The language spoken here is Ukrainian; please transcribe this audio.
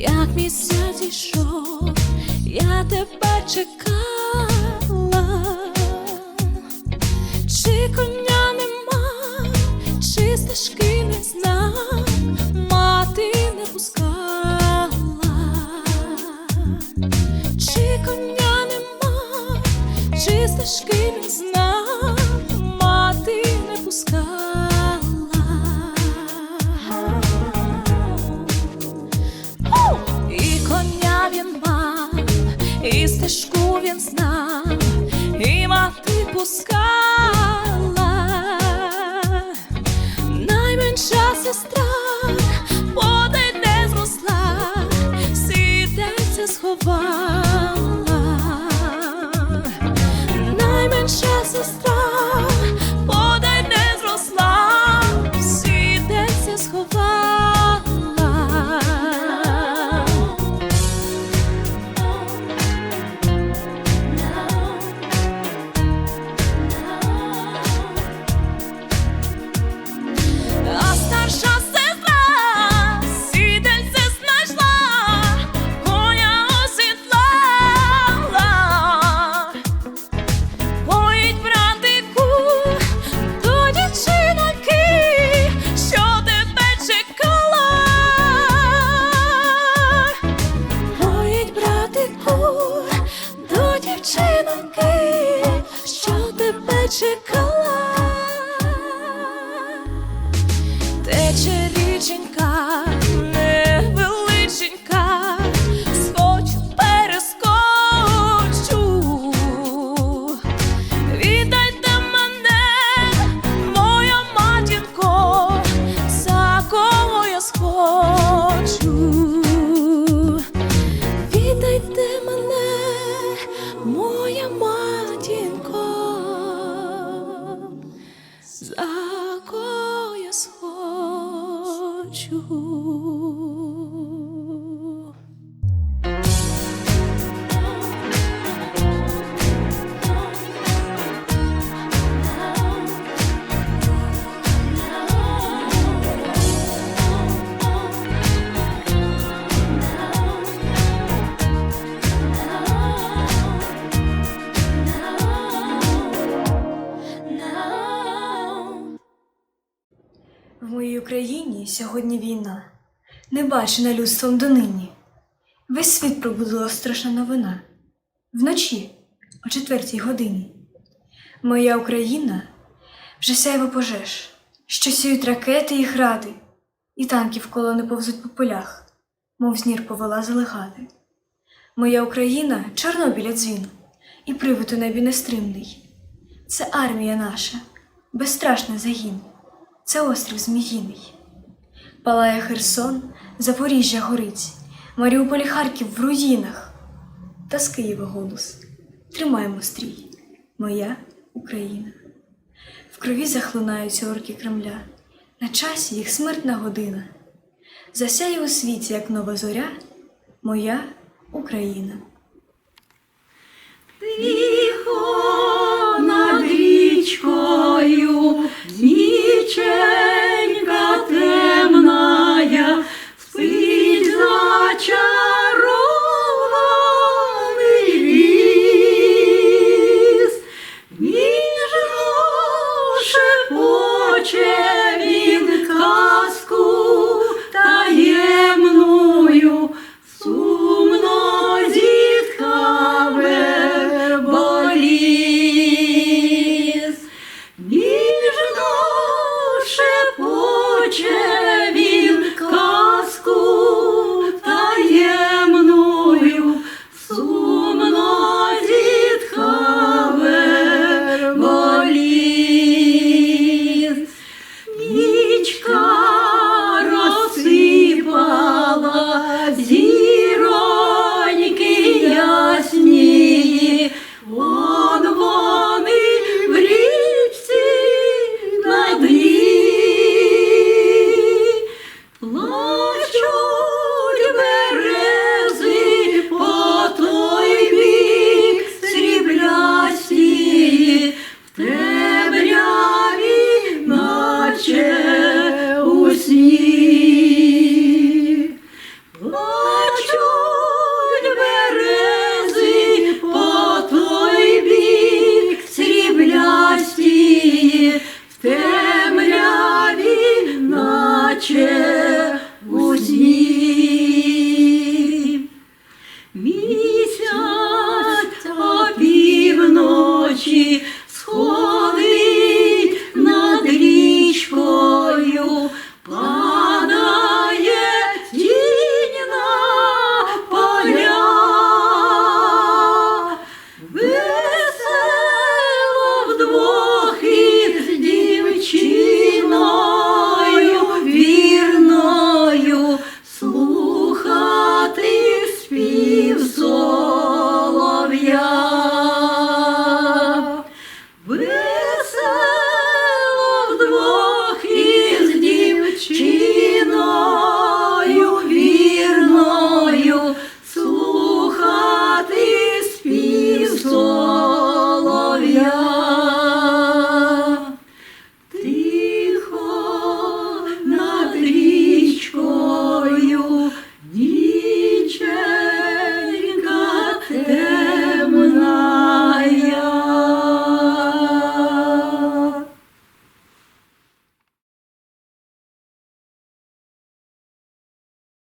як місяць ішов, я тебе чекала, чи коня нема, чи стежки не знав, мати не пускала, чи коня нема, чи стежки. Стежку він знав, і мати пускала, тебе чекала. В Україні сьогодні війна, не бачена людством донині. Весь світ пробудила страшна новина. Вночі, о четвертій годині. Моя Україна вже сяйво пожеж, що сіють ракети і гради, і танки колони повзуть по полях, мов знір повилазили гади. Моя Україна Чорнобиля дзвін, і привид у небі нестримний. Це армія наша, безстрашний загін це острів Зміїний. Палає Херсон, Запоріжжя горить, Маріуполь Харків в руїнах. Та з Києва голос. Тримаємо стрій, моя Україна. В крові захлинаються орки Кремля, на часі їх смертна година. Засяє у світі, як нова зоря, моя Україна. Тихо над річкою, 却 future.